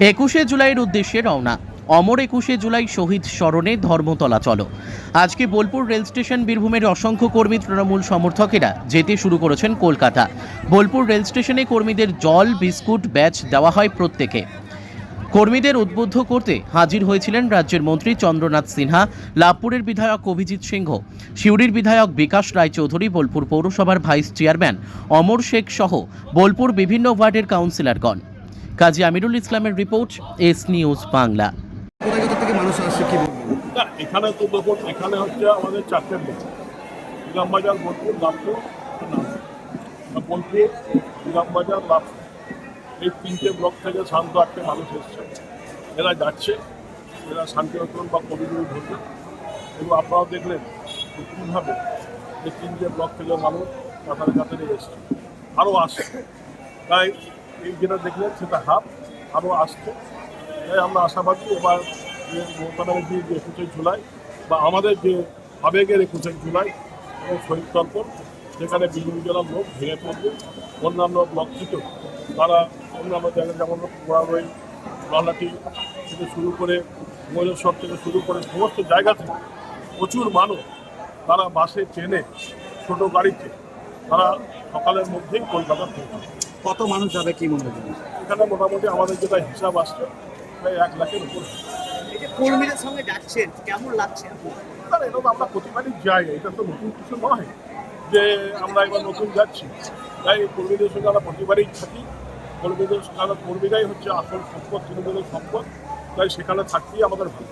একুশে জুলাইয়ের উদ্দেশ্যে রওনা। অমর একুশে জুলাই শহীদ স্মরণে ধর্মতলা চলো। আজকে বোলপুর রেল স্টেশন বীরভূমের অসংখ্য কর্মী, তৃণমূল সমর্থকেরা যেতে শুরু করেছেন কলকাতা। বোলপুর রেল স্টেশনে কর্মীদের জল, বিস্কুট, ব্যাচ দেওয়া হয় প্রত্যেকে। কর্মীদের উদ্বুদ্ধ করতে হাজির হয়েছিলেন রাজ্যের মন্ত্রী চন্দ্রনাথ সিনহা, লাভপুরের বিধায়ক অভিজিৎ সিংহ, সিউড়ির বিধায়ক বিকাশ রায়চৌধুরী, বোলপুর পৌরসভার ভাইস চেয়ারম্যান অমর শেখ সহ বোলপুর বিভিন্ন ওয়ার্ডের কাউন্সিলরগণ। কাজী আমিরুল ইসলামের রিপোর্ট এস নিউজ বাংলা। মানুষ আসছে কি এখানে তো দেখুন এখানে হচ্ছে আমাদের চারটে ব্লক ইলামবাজার বোলপুর লাভপুর। বোলপুর ইলামবাজার লাভপুর এই তিনটে ব্লক থেকে শান্ত আটকে মানুষ এসছে। এরা যাচ্ছে এরা শান্তিরতন বা কবিগুরু ধরবে। এবং আপনারাও দেখলেন কীভাবে এই তিনটে ব্লক থেকে মানুষ কাতারে কাতারে এসছে। আরও আসছে। তাই এই যেটা দেখলেন সেটা হাফ, আরও আসছে। তাই আমরা আশাবাদী এবার যে মমতা ব্যানার্জির যে একুশে জুলাই বা আমাদের যে আবেগের একুশে জুলাই এবং শহীদ তর্পণ, যেখানে বিভিন্ন জেলার লোক ভেঙে পড়বে, অন্যান্য ব্লক থেকেও তারা অন্যান্য জায়গায় যেমন পোড়ারই ললাটি থেকে শুরু করে ময়ূরেশ্বর থেকে শুরু করে সমস্ত জায়গা থেকে প্রচুর মানুষ তারা বাসে, ট্রেনে, ছোটো গাড়িতে তারা সকালের মধ্যেই কলকাতা পৌঁছাবে কত মানুষ যাবে কি মনে হয়? এখানে মোটামুটি আমাদের যেটা হিসাব আসছে প্রায় এক লাখের উপর। এই যে কর্মীদের সঙ্গে যাচ্ছেন কেমন লাগছে এটা তো আমরা প্রতিবারই যাই এটা তো নতুন কিছু নয় যে আমরা এবার নতুন যাচ্ছি। তাই কর্মীদের সঙ্গে আমরা প্রতিবারই থাকি। কর্মীদের সঙ্গে কর্মীরাই হচ্ছে আসল সম্পদ তৃণমূলের সম্পদ। তাই সেখানে থাকতেই আমাদের ভালো।